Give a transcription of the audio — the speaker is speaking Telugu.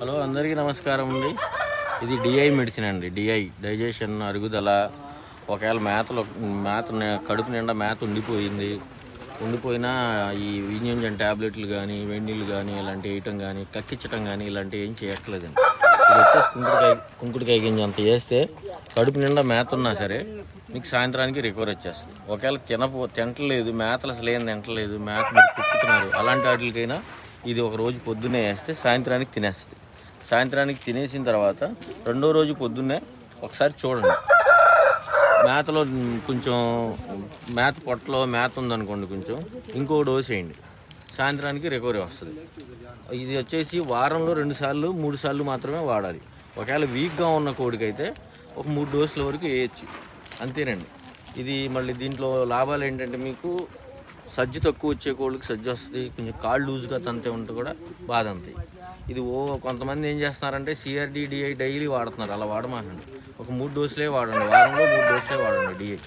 హలో అందరికీ నమస్కారం అండి. ఇది డిఐ మెడిసిన్ అండి డిఐ డైజెషన్ అరుగుదల. ఒకవేళ మేతలో మేత కడుపు నిండా మేత ఉండిపోయింది. ఉండిపోయినా ఈ వినియోజన్ ట్యాబ్లెట్లు కానీ వెన్నీళ్ళు కానీ ఇలాంటివి వేయటం కానీ కక్కించటం కానీ ఇలాంటివి ఏం చేయట్లేదండి. ఇది వచ్చేసి కుంకుడుకాయ కుంకుడుకాయ గింజ అంత వేస్తే కడుపు నిండా మేత ఉన్నా సరే మీకు సాయంత్రానికి రికవర్ వచ్చేస్తుంది. ఒకవేళ తినపో తింటలేదు మేతలు అసలు ఏం తింటలేదు మేత మీరు కుక్కుతున్నారు అలాంటి వాటికైనా ఇది ఒక రోజు పొద్దున్నే వేస్తే సాయంత్రానికి తినేస్తుంది. సాయంత్రానికి తినేసిన తర్వాత రెండో రోజు పొద్దున్నే ఒకసారి చూడండి. మేతలో కొంచెం మేత పొట్టలో మేత ఉందనుకోండి కొంచెం ఇంకో డోస్ వేయండి. సాయంత్రానికి రికవరీ వస్తుంది. ఇది వచ్చేసి వారంలో రెండు సార్లు మూడు సార్లు మాత్రమే వాడాలి. ఒకవేళ వీక్గా ఉన్న కోడికైతే ఒక మూడు డోసుల వరకు వేయచ్చు. అంతేనండి. ఇది మళ్ళీ దీంట్లో లాభాలు ఏంటంటే మీకు సజ్జు తక్కువ వచ్చే కోళ్ళకి సజ్జు వస్తుంది కొంచెం కాళ్ళు లూజ్గా తంతే ఉంటే కూడా బాధ అంతే. ఇది ఓ కొంతమంది ఏం చేస్తున్నారంటే సిఆర్డి డిఐ డైలీ వాడుతున్నారు అలా వాడమాకండి. ఒక మూడు డోసులే వాడండి వారంలో మూడు డోసులే వాడండి డిఐ